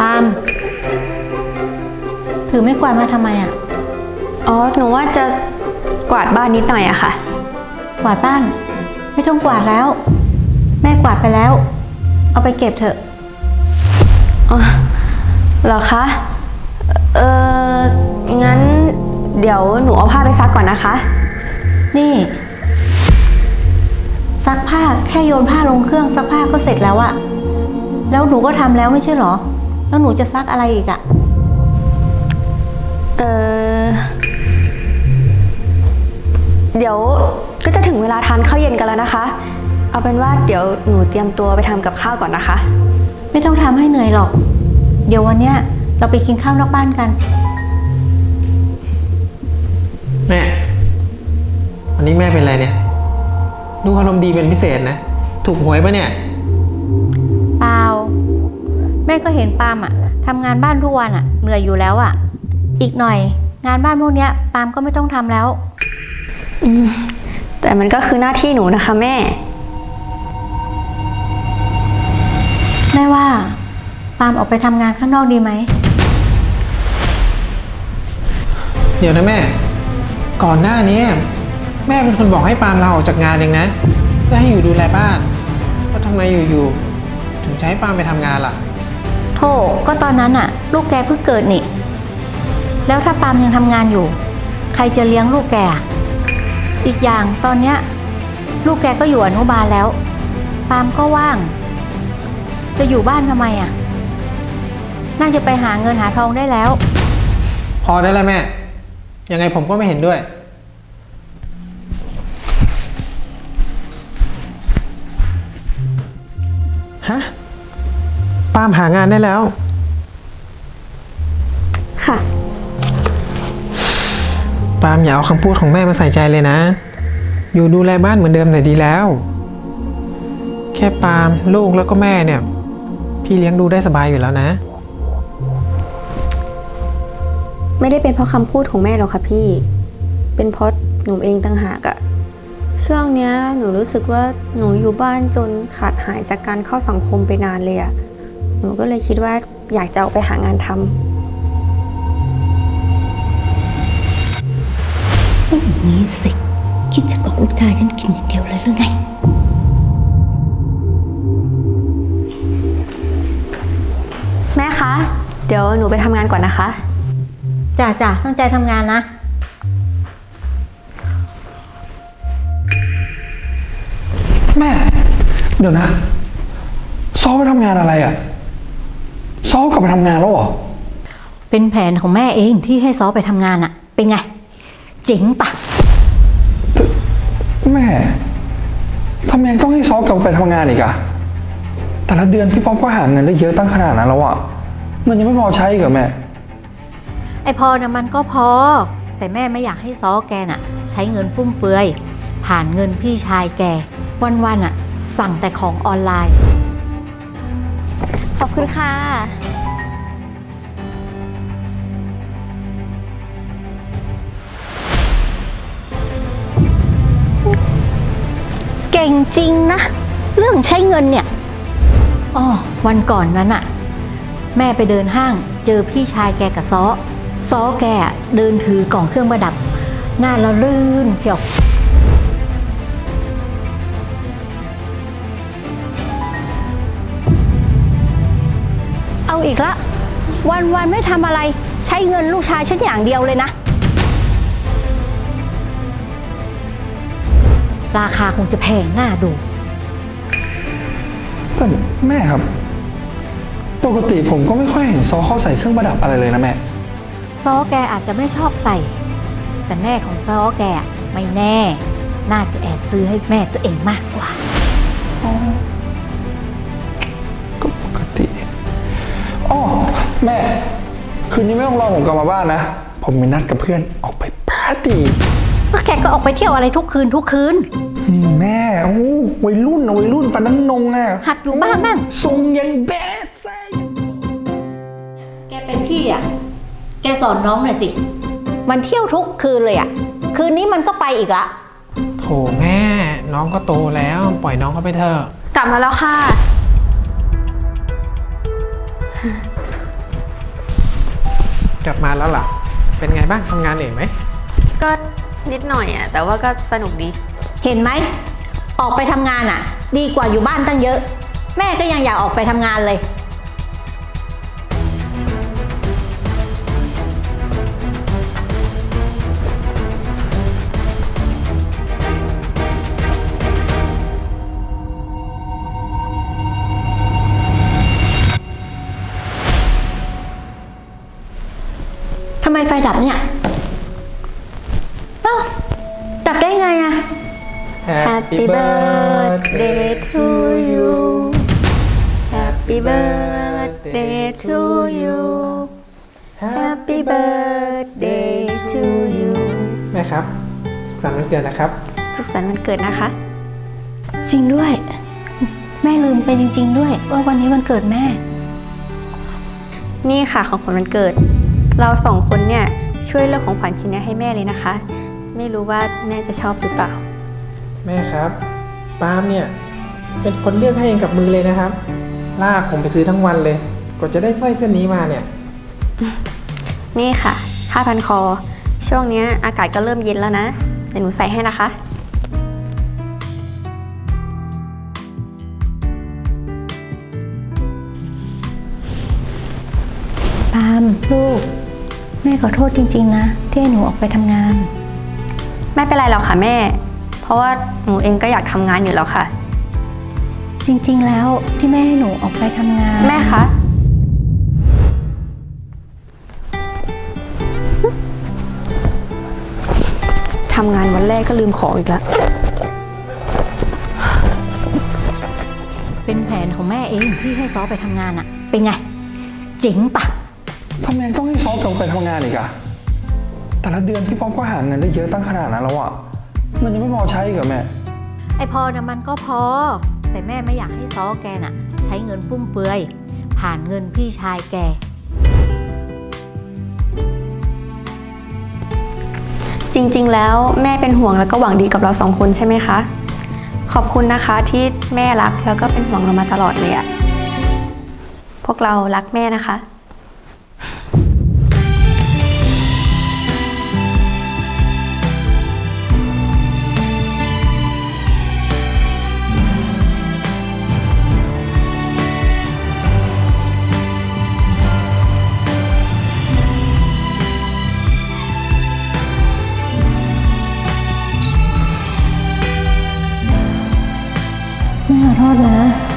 ปาล์มถือไม่กวาดมาทำไมอะ อ๋อ หนูว่าจะกวาดบ้านนิดหน่อยอะค่ะ กวาดบ้าน ไม่ต้องกวาดแล้ว แม่กวาดไปแล้ว เอาไปเก็บเถอะอ๋อเหรอคะ เอองั้นเดี๋ยวหนูเอาผ้าไปซักก่อนนะคะ นี่ ซักผ้าแค่โยนผ้าลงเครื่องซักผ้าก็เสร็จแล้วอะแล้วหนูก็ทำแล้วไม่ใช่เหรอ แล้วหนูจะซักอะไรอีกอะเออเดี๋ยวก็จะถึงเวลาทานข้าวเย็นกันแล้วนะคะ เอาเป็นว่าเดี๋ยวหนูเตรียมตัวไปทำกับข้าวก่อนนะคะ ไม่ต้องทำให้เหนื่อยหรอก เดี๋ยววันเนี้ยเราไปกินข้าวนอกบ้านกัน แม่วันนี้แม่เป็นอะไรเนี่ย ดูอารมณ์ดีเป็นพิเศษนะ ถูกหวยปะเนี่ย เปล่า แม่ก็เห็นปาล์มอะทำงานบ้านทุกวันอะเหนื่อยอยู่แล้วอะอีกหน่อย งานบ้านพวกเนี้ยปาล์มก็ไม่ต้องทำแล้วแต่มันก็คือหน้าที่หนูนะคะแม่ แม่ว่าปาล์มออกไปทำงานข้างนอกดีไหม เดี๋ยวนะแม่ ก่อนหน้านี้แม่เป็นคนบอกให้ปาล์มลาออกจากงานเองนะ เพื่อให้อยู่ดูแลบ้านแล้วทำไมอยู่ๆถึงจะให้ปาล์มไปทำงานล่ะ โธ่ก็ตอนนั้นอะลูกแกเพิ่งเกิดนี่ แล้วถ้าปาล์มยังทำงานอยู่ ใครจะเลี้ยงลูกแกอะอีกอย่างตอนเนี้ยลูกแกก็อยู่อนุบาลแล้ว ปาล์มก็ว่าง จะอยู่บ้านทำไมอะน่าจะไปหาเงินหาทองได้แล้ว พอได้แล้วแม่ ยังไงผมก็ไม่เห็นด้วย ฮะ ปาล์มหางานได้แล้ว ค่ะ ปาล์มอย่าเอาคำพูดของแม่มาใส่ใจเลยนะ อยู่ดูแลบ้านเหมือนเดิมแต่ดีแล้ว แค่ปาล์มลูกแล้วก็แม่เนี่ย พี่เลี้ยงดูได้สบายอยู่แล้วนะ ไม่ได้เป็นเพราะคำพูดของแม่หรอกค่ะพี่ เป็นเพราะหนูเองต่างหากอะช่วงเนี้ยหนูรู้สึกว่าหนูอยู่บ้านจนขาดหายจากการเข้าสังคมไปนานเลยอะ หนูก็เลยคิดว่าอยากจะออกไปหางานทำนี้สิ คิดจะเกาะลูกชายฉันกินอย่างเดียวเลยหรือไง แม่คะ เดี๋ยวหนูไปทำงานก่อนนะคะ จ้าจ้าตั้งใจทำงานนะแม่ เดี๋ยวนะซอไปทำงานอะไรอะ่ะ ซอกลับไปทำงานแล้วเหรอ เป็นแผนของแม่เองที่ให้ซอไปทำงานอะเป็นไง เจ๋งปะแม่ทำไมต้องให้ซอกลับไปทำงานอีกอะแต่ละเดือนพี่ป๊อปก็หาเงินได้เยอะตั้งขนาดนั้นแล้วอะมันยังไม่พอใช้อีกเหรอแม่ ไอพอนะมันก็พอ แต่แม่ไม่อยากให้ซอแกน่ะ ใช้เงินฟุ่มเฟือย ผ่านเงินพี่ชายแก วันๆอะสั่งแต่ของออนไลน์ข อบคุณค่ะ เก่งจริงนะ เรื่องใช้เงินเนี่ย อ๋อวันก่อนนั้นอะแม่ไปเดินห้างเจอพี่ชายแกกับซ้อ ซ้อแกเดินถือกล่องเครื่องประดับ หน้าละลื่นเจียว เอาอีกละ วันวันๆไม่ทำอะไร ใช้เงินลูกชายฉันอย่างเดียวเลยนะ ราคาคงจะแพงหน้าดู แต่แม่ครับ ปกติผมก็ไม่ค่อยเห็นซอเขาใส่เครื่องประดับอะไรเลยนะแม่ ซอแกอาจจะไม่ชอบใส่ แต่แม่ของซอแกอะไม่แน่ น่าจะแอบซื้อให้แม่ตัวเองมากกว่า อ๋อแม่ คืนนี้ไม่ต้องรอผมกลับมาบ้านนะ ผมมีนัดกับเพื่อนออกไปปาร์ตี้ก็แกก็ออกไปเที่ยวอะไรทุกคืนทุกคืนอืมแม่โอ้วัยรุ่นนะวัยรุ่นปันน้ำนงอะหัดอยู่บ้านบ้างทรงยังแบดไซแกเป็นพี่อะ แกสอนน้องหน่อยสิ มันเที่ยวทุกคืนเลยอะ คืนนี้มันก็ไปอีกละ โถแม่ น้องก็โตแล้ว ปล่อยน้องเขาไปเถอะ กลับมาแล้วค่ะ กลับมาแล้วล่ะ เป็นไงบ้างทำงานเหนื่อยไหม ก็นิดหน่อยอะแต่ว่าก็สนุกดี เห็นไหม ออกไปทำงานอะ ดีกว่าอยู่บ้านตั้งเยอะ แม่ก็ยังอยากออกไปทำงานเลย ไมไฟดับเนี่ยเอ้าดับได้ไงอะ Happy birthday to you Happy birthday to you Happy birthday to you แม่ครับ สุขสันต์วันเกิดนะครับ สุขสันต์วันเกิดนะคะ จริงด้วย แม่ลืมไปจริง ๆ ด้วย ว่าวันนี้วันเกิดแม่ นี่ค่ะของขวัญวันเกิด เราสองคนเนี่ยช่วยเลือกของขวัญชิ้นนี้ให้แม่เลยนะคะ ไม่รู้ว่าแม่จะชอบหรือเปล่า แม่ครับปาล์มเนี่ยเป็นคนเลือกให้เองกับมือเลยนะครับ ลากผมไปซื้อทั้งวันเลยกว่าจะได้สร้อยเส้นนี้มาเนี่ย นี่ค่ะผ้าพันคอ ช่วงเนี้ยอากาศก็เริ่มเย็นแล้วนะเดี๋ยวหนูใส่ให้นะคะ ปาล์มลูก แม่ขอโทษจริง ๆ นะ ที่ให้หนูออกไปทำงาน ไม่เป็นไรหรอกค่ะแม่ เพราะว่าหนูเองก็อยากทำงานอยู่แล้วค่ะ จริง ๆ แล้วที่แม่ให้หนูออกไปทำงาน แม่คะทำงานวันแรกก็ลืมของอีกแล้ว เป็นแผนของแม่เองที่ให้ซอไปทำงานอะเป็นไง เจ๋งปะ ทำไมต้องให้ซอฟกลับไปทำงานอีกอะแต่ละเดือนพี่ป๊อปก็หาเงินได้เยอะตั้งขนาดนั้นแล้วอะมันยังไม่พอใช้อีกเหรอแม่ ไอพอนะมันก็พอ แต่แม่ไม่อยากให้ซอแกน่ะ ใช้เงินฟุ่มเฟือย ผ่านเงินพี่ชายแก จริงๆ แล้วแม่เป็นห่วงแล้วก็หวังดีกับเราสองคนใช่ไหมคะ ขอบคุณนะคะที่แม่รักแล้วก็เป็นห่วงเรามาตลอดเลยอะพวกเรารักแม่นะคะ 然的？